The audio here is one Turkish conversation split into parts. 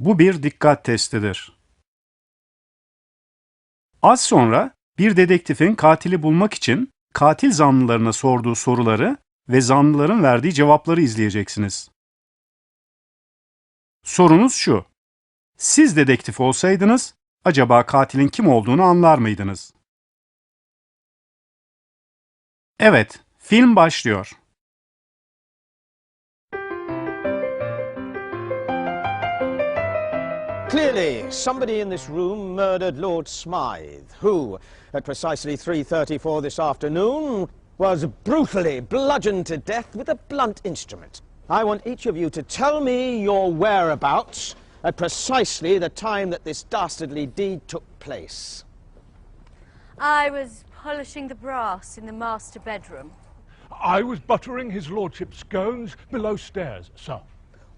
Bu bir dikkat testidir. Az sonra bir dedektifin katili bulmak için katil zanlılarına sorduğu soruları ve zanlıların verdiği cevapları izleyeceksiniz. Sorunuz şu. Siz dedektif olsaydınız acaba katilin kim olduğunu anlar mıydınız? Evet, film başlıyor. Clearly, somebody in this room murdered Lord Smythe, who, at precisely 3.34 this afternoon, was brutally bludgeoned to death with a blunt instrument. I want each of you to tell me your whereabouts at precisely the time that this dastardly deed took place. I was polishing the brass in the master bedroom. I was buttering his lordship's scones below stairs, sir.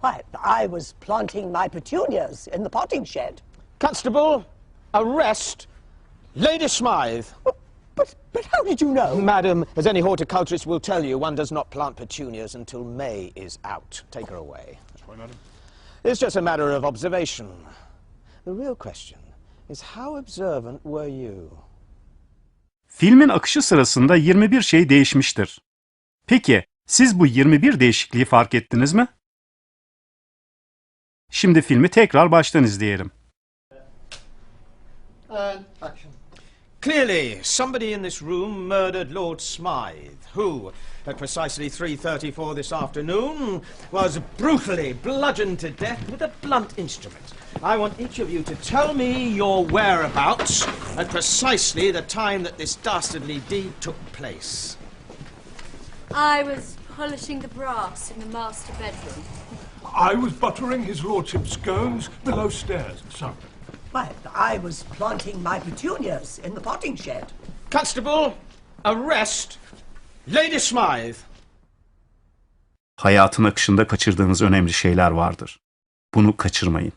Why, I was planting my petunias in the potting shed. Constable, arrest Lady Smythe. But, but how did you know? Madam, as any horticulturist will tell you, one does not plant petunias until May is out. Take her away. That's right, madam. It's just a matter of observation. The real question is how observant were you? Filmin akışı sırasında 21 şey değişmiştir. Peki, siz bu 21 değişikliği fark ettiniz mi? Şimdi filmi tekrar baştan izleyelim. Clearly, somebody in this room murdered Lord Smythe, who, at precisely 3.34 this afternoon, was brutally bludgeoned to death with a blunt instrument. I want each of you to tell me your whereabouts at precisely the time that this dastardly deed took place. I was polishing the brass in the master bedroom. I was buttering his lordship's scones below stairs, sir. Why, I was planting my petunias in the potting shed. Constable, arrest Lady Smythe. Hayatın akışında kaçırdığınız önemli şeyler vardır. Bunu kaçırmayın.